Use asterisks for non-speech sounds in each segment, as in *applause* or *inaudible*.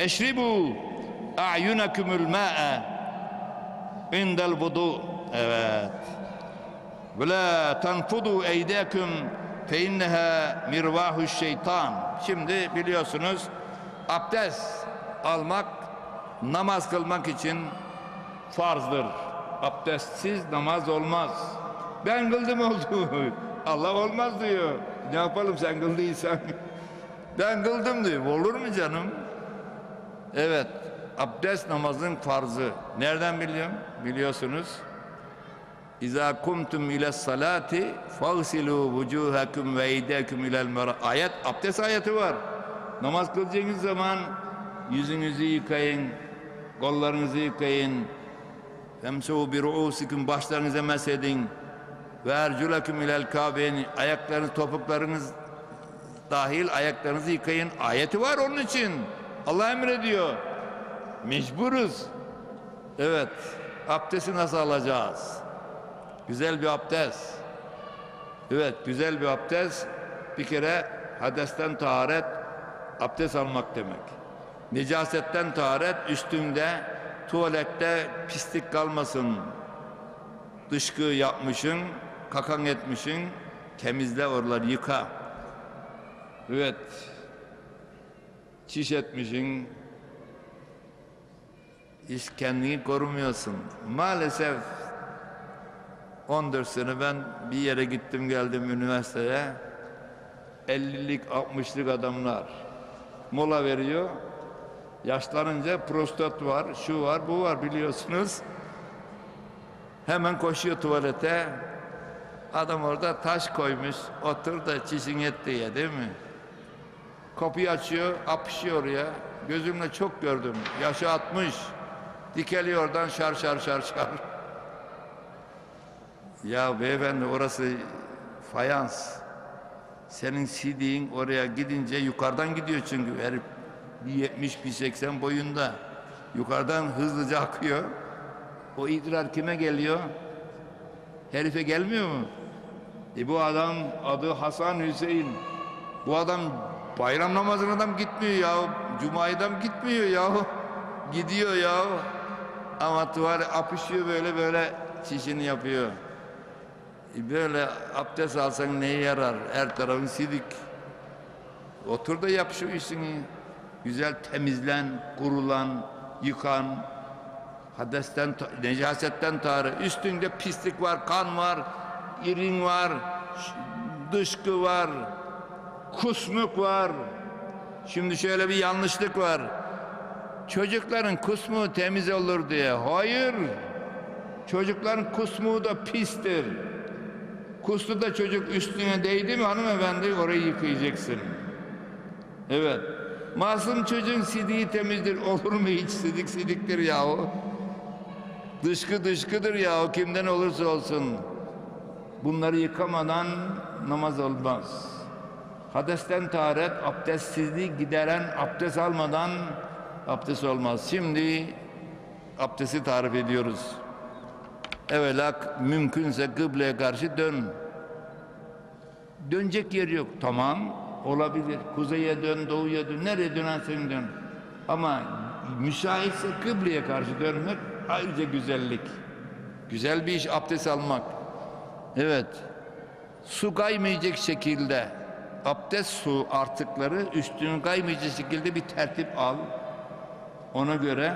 Eşribu a'yunakumul ma'a indel vudu. Evet. Ve la tanfudu eydakum fe inneha mirvahu şeytan. Şimdi biliyorsunuz abdest almak namaz kılmak için farzdır. Abdestsiz namaz olmaz. Ben kıldım oldu. *laughs* Allah olmaz diyor. Ne yapalım sen kıldıysan. *laughs* Ben kıldım diyor. Olur mu canım? Evet. Abdest namazın farzı. Nereden biliyorum? Biliyorsunuz. İza kumtum ile salati fagsilu vucuhakum ve eydakum ilel mera. Ayet, abdest ayeti var. Namaz kılacağınız zaman yüzünüzü yıkayın, kollarınızı yıkayın. Femsuhu bi ruusikum başlarınıza mesedin. Ve erculakum ilel kabeyn ayaklarınız topuklarınız dahil ayaklarınızı yıkayın. Ayeti var onun için. Allah emrediyor. Mecburuz. Evet. Abdesti nasıl alacağız? Güzel bir abdest. Evet, güzel bir abdest. Bir kere hadesten taharet, abdest almak demek. Necasetten taharet, üstünde, tuvalette pislik kalmasın. Dışkı yapmışın, kakan etmişin, temizle oraları yıka. Evet, çiş etmişin, hiç kendini korumuyorsun. Maalesef 14 sene ben bir yere gittim geldim üniversiteye. 50'lik 60'lık adamlar mola veriyor. Yaşlanınca prostat var, şu var, bu var biliyorsunuz. Hemen koşuyor tuvalete. Adam orada taş koymuş. Otur da çişin et diye değil mi? Kapıyı açıyor, apışıyor ya. Gözümle çok gördüm. Yaşı 60. Dikeliyor oradan şar şar şar şar. Ya beyefendi orası fayans. Senin CD'in oraya gidince yukarıdan gidiyor çünkü herif bir 70 bir 80 boyunda. Yukarıdan hızlıca akıyor. O idrar kime geliyor? Herife gelmiyor mu? E bu adam adı Hasan Hüseyin. Bu adam bayram namazına da mı gitmiyor ya? Cuma'ya da mı gitmiyor ya? Gidiyor ya. Ama tuvalet apışıyor böyle böyle çişini yapıyor. E böyle abdest alsan neye yarar? Her tarafın sidik. Otur da yap şu işini. Güzel temizlen, kurulan, yıkan. Hadesten, necasetten tarih. Üstünde pislik var, kan var, irin var, dışkı var, kusmuk var. Şimdi şöyle bir yanlışlık var. Çocukların kusmuğu temiz olur diye. Hayır. Çocukların kusmuğu da pistir. Kustu da çocuk üstüne değdi mi hanımefendi orayı yıkayacaksın. Evet. Masum çocuğun sidiği temizdir. *laughs* Olur mu hiç sidik sidiktir yahu. Dışkı dışkıdır yahu kimden olursa olsun. Bunları yıkamadan namaz olmaz. Hadesten taharet, abdestsizliği gideren abdest almadan abdest olmaz. Şimdi abdesti tarif ediyoruz. Evvela mümkünse kıbleye karşı dön. Dönecek yer yok. Tamam olabilir. Kuzeye dön, doğuya dön. Nereye dönersen dön. Ama müsaitse kıbleye karşı dönmek ayrıca güzellik. Güzel bir iş abdest almak. Evet. Su kaymayacak şekilde abdest su artıkları üstünü kaymayacak şekilde bir tertip al. Ona göre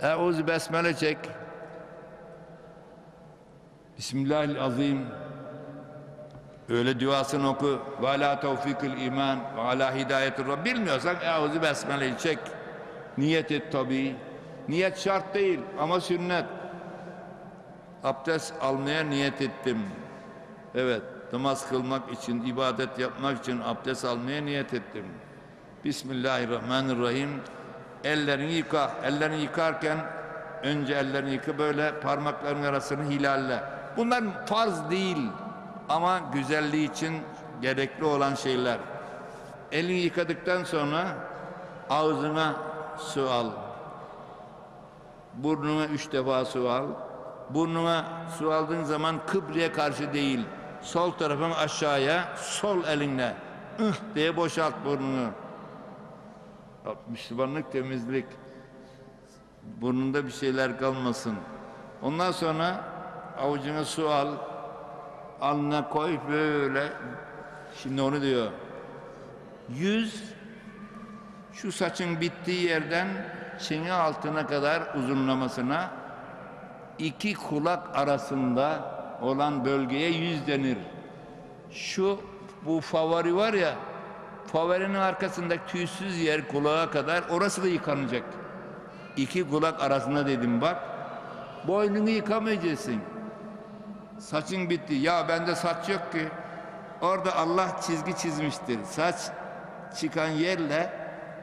Eûzü besmele çek. Bismillahirrahmanirrahim. Öyle duasını oku. Ve ala tevfikil iman ve ala hidayetir Rabb. Bilmiyorsan Eûzü besmeleyi çek. Niyet et tabi. Niyet şart değil ama sünnet. Abdest almaya niyet ettim. Evet, namaz kılmak için, ibadet yapmak için abdest almaya niyet ettim. Bismillahirrahmanirrahim. Ellerini yıka. Ellerini yıkarken önce ellerini yıka böyle parmakların arasını hilalle. Bunlar farz değil ama güzelliği için gerekli olan şeyler. Elini yıkadıktan sonra ağzına su al. Burnuna üç defa su al. Burnuna su aldığın zaman kıbleye karşı değil, sol tarafın aşağıya, sol elinle ıh diye boşalt burnunu. Müslümanlık temizlik. Burnunda bir şeyler kalmasın. Ondan sonra avucuna su al. Alnına koy böyle. Şimdi onu diyor. Yüz şu saçın bittiği yerden çene altına kadar uzunlamasına iki kulak arasında olan bölgeye yüz denir. Şu bu favori var ya favorinin arkasındaki tüysüz yer kulağa kadar orası da yıkanacak. İki kulak arasında dedim bak. Boynunu yıkamayacaksın. Saçın bitti. Ya bende saç yok ki. Orada Allah çizgi çizmiştir. Saç çıkan yerle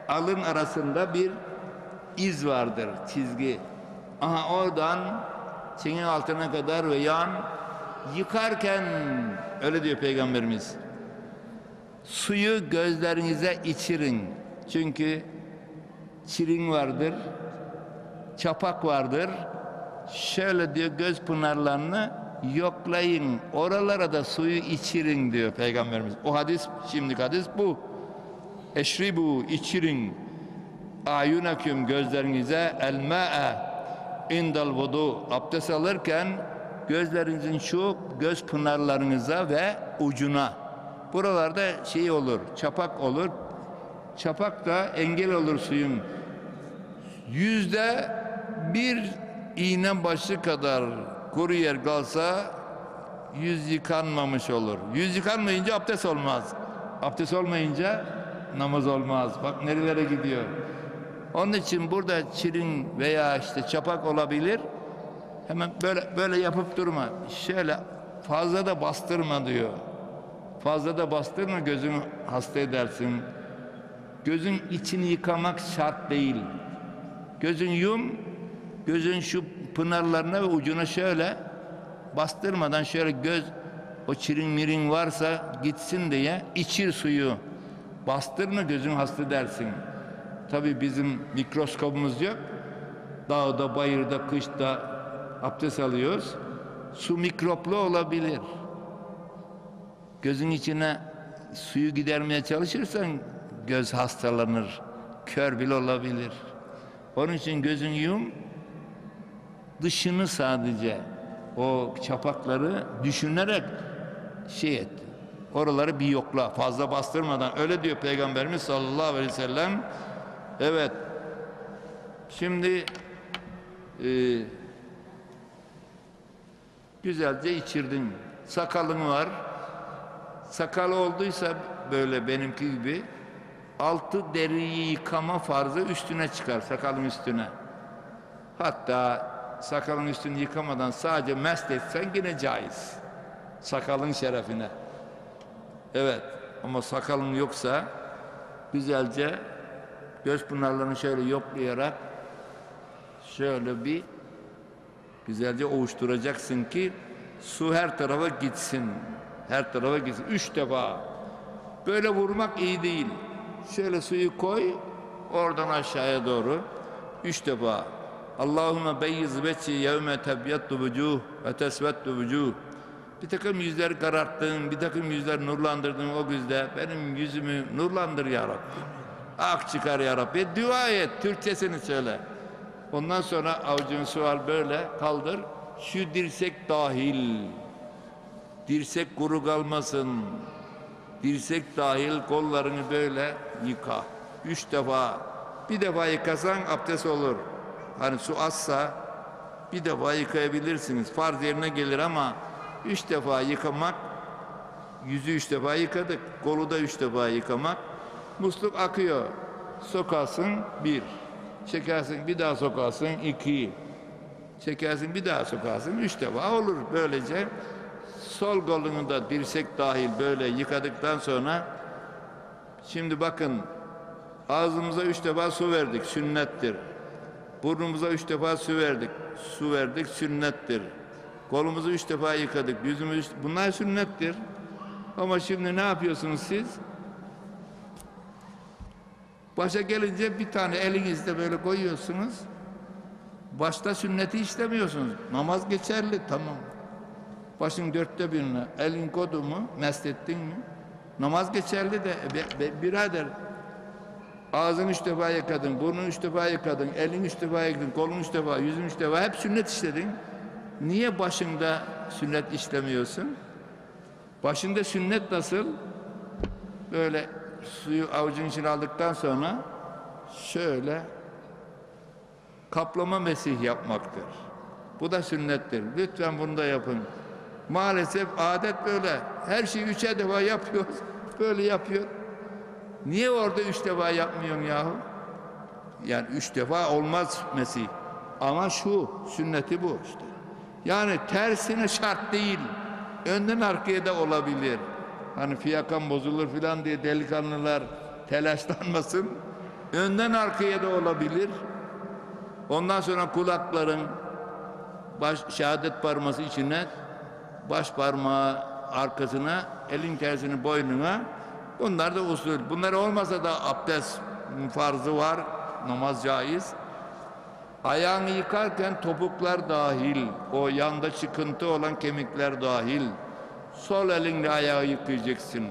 alın arasında bir iz vardır, çizgi. Aha oradan çenin altına kadar ve yan yıkarken öyle diyor Peygamberimiz. Suyu gözlerinize içirin. Çünkü çirin vardır, çapak vardır. Şöyle diyor göz pınarlarını yoklayın. Oralara da suyu içirin diyor Peygamberimiz. O hadis, şimdiki hadis bu. Eşribu içirin ayunaküm gözlerinize el ma'e indal vudu abdest alırken gözlerinizin şu göz pınarlarınıza ve ucuna. Buralarda şey olur çapak olur. Çapak da engel olur suyun. Yüzde bir iğne başı kadar kuru yer kalsa yüz yıkanmamış olur. Yüz yıkanmayınca abdest olmaz. Abdest olmayınca namaz olmaz. Bak nerelere gidiyor. Onun için burada çirin veya işte çapak olabilir. Hemen böyle böyle yapıp durma. Şöyle fazla da bastırma diyor. Fazla da bastırma gözünü hasta edersin. Gözün içini yıkamak şart değil. Gözün yum, gözün şu pınarlarına ve ucuna şöyle bastırmadan şöyle göz o çirin mirin varsa gitsin diye içir suyu. Bastırma gözün hasta dersin. Tabi bizim mikroskopumuz yok. Dağda, bayırda, kışta abdest alıyoruz. Su mikroplu olabilir. Gözün içine suyu gidermeye çalışırsan göz hastalanır. Kör bile olabilir. Onun için gözün yum dışını sadece o çapakları düşünerek şey et. Oraları bir yokla fazla bastırmadan öyle diyor Peygamberimiz sallallahu aleyhi ve sellem Evet. Şimdi e, güzelce içirdin. Sakalın var. Sakal olduysa böyle benimki gibi altı deriyi yıkama farzı üstüne çıkar sakalın üstüne. Hatta sakalın üstünü yıkamadan sadece mest etsen yine caiz. Sakalın şerefine. Evet ama sakalın yoksa güzelce göz pınarlarını şöyle yoklayarak şöyle bir güzelce ovuşturacaksın ki su her tarafa gitsin. Her tarafa gitsin. Üç defa. Böyle vurmak iyi değil. Şöyle suyu koy oradan aşağıya doğru. Üç defa. Allahümme beyyiz veçi yevme tebyattu vucuh ve tesvettu vucuh. Bir takım yüzler kararttın, bir takım yüzler nurlandırdın o yüzde. Benim yüzümü nurlandır ya Rabbi. Ak çıkar ya Rabbi. Dua et. Türkçesini söyle. Ondan sonra avucun sual böyle kaldır. Şu dirsek dahil. Dirsek kuru kalmasın. Dirsek dahil kollarını böyle yıka. Üç defa. Bir defa yıkasan abdest olur. Hani su azsa bir defa yıkayabilirsiniz. Farz yerine gelir ama üç defa yıkamak yüzü üç defa yıkadık. Kolu da üç defa yıkamak Musluk akıyor. Sokarsın bir. Çekersin bir daha sokarsın iki. Çekersin bir daha sokarsın üç defa olur böylece. Sol kolunu da dirsek dahil böyle yıkadıktan sonra şimdi bakın ağzımıza üç defa su verdik sünnettir. Burnumuza üç defa su verdik. Su verdik sünnettir. Kolumuzu üç defa yıkadık. Yüzümüz bunlar sünnettir. Ama şimdi ne yapıyorsunuz siz? Başa gelince bir tane elinizde böyle koyuyorsunuz. Başta sünneti işlemiyorsunuz. Namaz geçerli tamam. Başın dörtte birine elin kodu mu, mest ettin mi? Namaz geçerli de be, be, birader Ağzını üç defa yıkadın, burnunu üç defa yıkadın, elini üç defa yıkadın, kolunu üç defa, yüzünü üç defa. Hep sünnet işledin. Niye başında sünnet işlemiyorsun? Başında sünnet nasıl? Böyle suyu avucun içine aldıktan sonra şöyle kaplama mesih yapmaktır. Bu da sünnettir. Lütfen bunu da yapın. Maalesef adet böyle. Her şeyi üçe defa yapıyor. *laughs* Böyle yapıyor. Niye orada üç defa yapmıyorsun yahu? Yani üç defa olmaz Mesih. Ama şu, sünneti bu işte. Yani tersine şart değil. Önden arkaya da olabilir. Hani fiyakan bozulur filan diye delikanlılar telaşlanmasın. Önden arkaya da olabilir. Ondan sonra kulakların baş, şehadet parması içine baş parmağı arkasına elin tersini boynuna bunlar da usul. Bunlar olmasa da abdest farzı var. Namaz caiz. Ayağını yıkarken topuklar dahil, o yanda çıkıntı olan kemikler dahil. Sol elinle ayağı yıkayacaksın.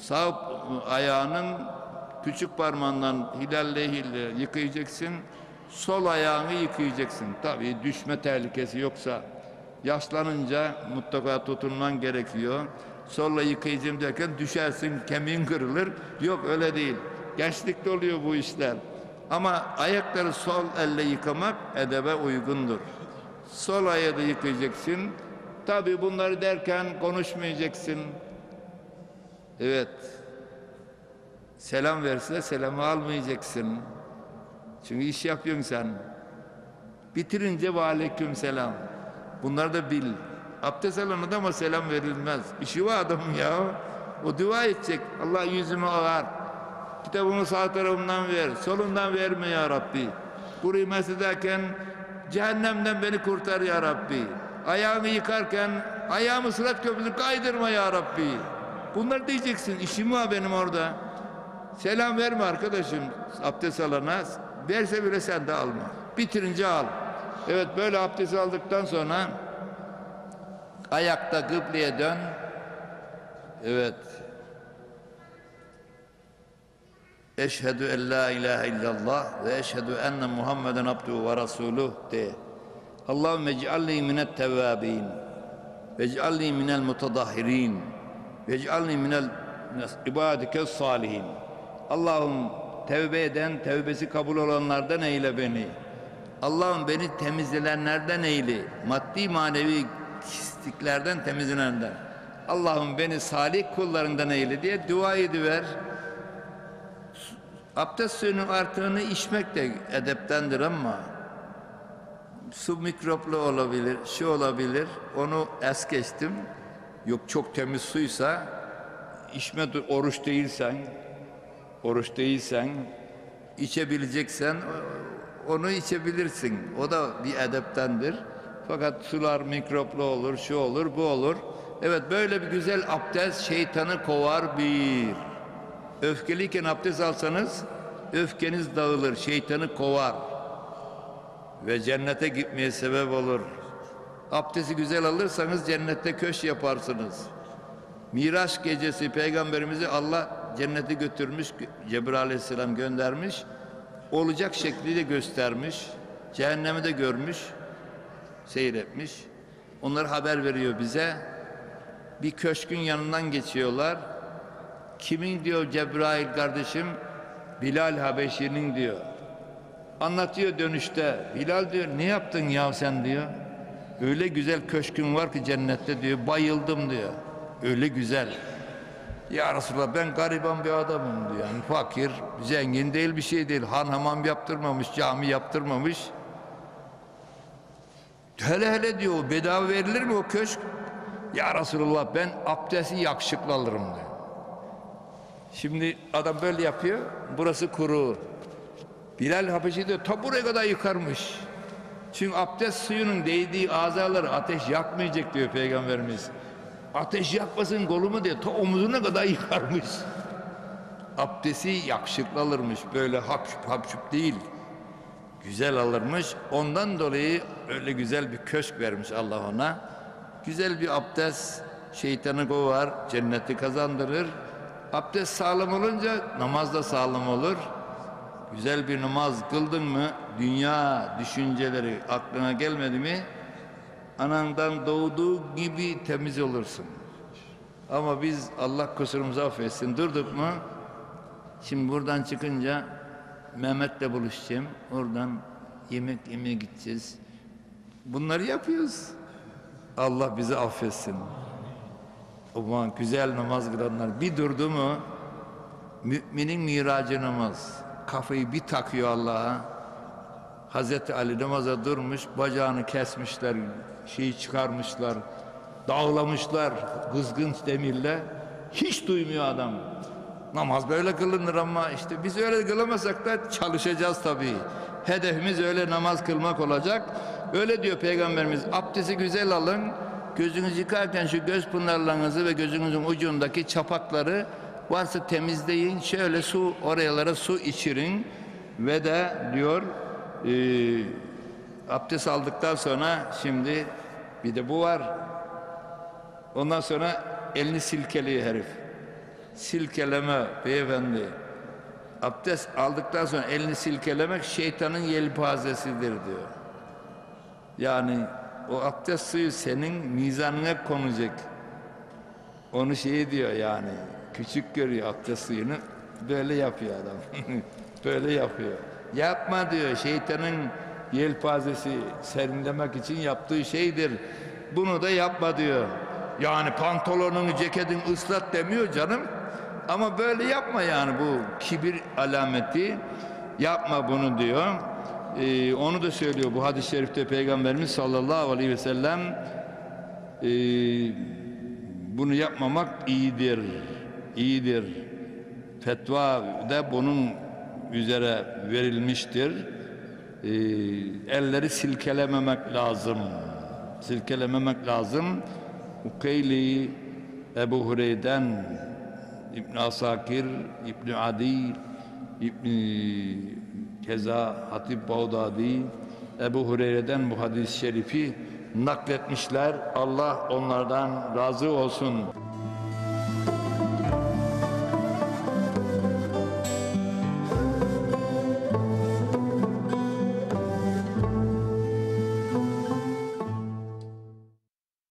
Sağ ayağının küçük parmağından hilalle hille yıkayacaksın. Sol ayağını yıkayacaksın. Tabii düşme tehlikesi yoksa yaşlanınca mutlaka tutunman gerekiyor. Solla yıkayacağım derken düşersin, kemiğin kırılır. Yok öyle değil. Gençlikte oluyor bu işler. Ama ayakları sol elle yıkamak edebe uygundur. Sol ayağı da yıkayacaksın. Tabii bunları derken konuşmayacaksın. Evet. Selam verse selamı almayacaksın. Çünkü iş yapıyorsun sen. Bitirince ve aleyküm selam. Bunları da bil. Abdest alan adama selam verilmez. İşi var adamın ya. O dua edecek. Allah yüzümü ağar. Kitabımı sağ tarafımdan ver. Solundan verme ya Rabbi. Burayı mesederken cehennemden beni kurtar ya Rabbi. Ayağımı yıkarken ayağımı sırat köprüsü kaydırma ya Rabbi. Bunları diyeceksin. İşim var benim orada. Selam verme arkadaşım abdest alana. Verse bile sen de alma. Bitirince al. Evet böyle abdest aldıktan sonra ayakta kıbleye dön. Evet. Eşhedü en la ilahe illallah ve eşhedü enne Muhammeden abduhu ve resuluh de. Allahümme ec'alni minet tevvabin ve ec'alni minel mutadahirin ve ec'alni minel ibadike salihin. Allah'ım tevbe eden, tevbesi kabul olanlardan eyle beni. Allah'ım beni temizlenenlerden eyle. Maddi manevi pisliklerden temizlenenlerden. Allah'ım beni salih kullarından eyle diye dua ediver. Abdest suyunun artığını içmek de edeptendir ama su mikroplu olabilir, şu olabilir. Onu es geçtim. Yok çok temiz suysa içme oruç değilsen oruç değilsen içebileceksen onu içebilirsin. O da bir edeptendir. Fakat sular mikroplu olur, şu olur, bu olur. Evet böyle bir güzel abdest şeytanı kovar bir. Öfkeliyken abdest alsanız öfkeniz dağılır, şeytanı kovar. Ve cennete gitmeye sebep olur. Abdesti güzel alırsanız cennette köş yaparsınız. Miraç gecesi peygamberimizi Allah cennete götürmüş, Cebrail aleyhisselam göndermiş. Olacak şekli de göstermiş. Cehennemi de görmüş, seyretmiş. Onları haber veriyor bize. Bir köşkün yanından geçiyorlar. Kimin diyor Cebrail kardeşim? Bilal Habeşi'nin diyor. Anlatıyor dönüşte. Bilal diyor ne yaptın ya sen diyor. Öyle güzel köşkün var ki cennette diyor. Bayıldım diyor. Öyle güzel. Ya Resulallah ben gariban bir adamım diyor. Yani fakir, zengin değil bir şey değil. Han hamam yaptırmamış, cami yaptırmamış. Hele hele diyor bedava verilir mi o köşk? Ya Resulallah ben abdesti yakışıklı alırım diyor. Şimdi adam böyle yapıyor. Burası kuru. Bilal Habeşi diyor ta buraya kadar yıkarmış. Çünkü abdest suyunun değdiği azaları ateş yakmayacak diyor Peygamberimiz. Ateş yakmasın kolumu diye ta omuzuna kadar yıkarmış. Abdesti yakışıklı alırmış böyle hapşup hapşup değil. Güzel alırmış. Ondan dolayı öyle güzel bir köşk vermiş Allah ona. Güzel bir abdest şeytanı kovar, cenneti kazandırır. Abdest sağlam olunca namaz da sağlam olur. Güzel bir namaz kıldın mı dünya düşünceleri aklına gelmedi mi anandan doğduğu gibi temiz olursun. Ama biz Allah kusurumuzu affetsin durduk mu şimdi buradan çıkınca Mehmet'le buluşacağım. Oradan yemek yemeye gideceğiz. Bunları yapıyoruz. Allah bizi affetsin. Ama güzel namaz kılanlar bir durdu mu müminin miracı namaz. Kafayı bir takıyor Allah'a. Hazreti Ali namaza durmuş, bacağını kesmişler, şeyi çıkarmışlar, dağlamışlar kızgın demirle. Hiç duymuyor adam. Namaz böyle kılınır ama işte biz öyle kılamasak da çalışacağız tabii. Hedefimiz öyle namaz kılmak olacak. Öyle diyor Peygamberimiz. Abdesti güzel alın. Gözünüzü yıkarken şu göz pınarlarınızı ve gözünüzün ucundaki çapakları varsa temizleyin. Şöyle su oralara su içirin. Ve de diyor e, abdest aldıktan sonra şimdi bir de bu var. Ondan sonra elini silkeliyor herif. Silkeleme beyefendi. Abdest aldıktan sonra elini silkelemek şeytanın yelpazesidir diyor. Yani o abdest suyu senin mizanına konacak. Onu şey diyor yani küçük görüyor abdest böyle yapıyor adam. *laughs* böyle yapıyor. Yapma diyor şeytanın yelpazesi serinlemek için yaptığı şeydir. Bunu da yapma diyor. Yani pantolonunu ceketin ıslat demiyor canım. Ama böyle yapma yani bu kibir alameti. Yapma bunu diyor. Ee, onu da söylüyor bu hadis-i şerifte Peygamberimiz sallallahu aleyhi ve sellem ee, bunu yapmamak iyidir. İyidir. Fetva da bunun üzere verilmiştir. Ee, elleri silkelememek lazım. Silkelememek lazım. Ukeyli Ebu Hurey'den İbn Asakir, İbn Adi, İbn Keza Hatip Bağdadi, Ebu Hureyre'den bu hadis-i şerifi nakletmişler. Allah onlardan razı olsun.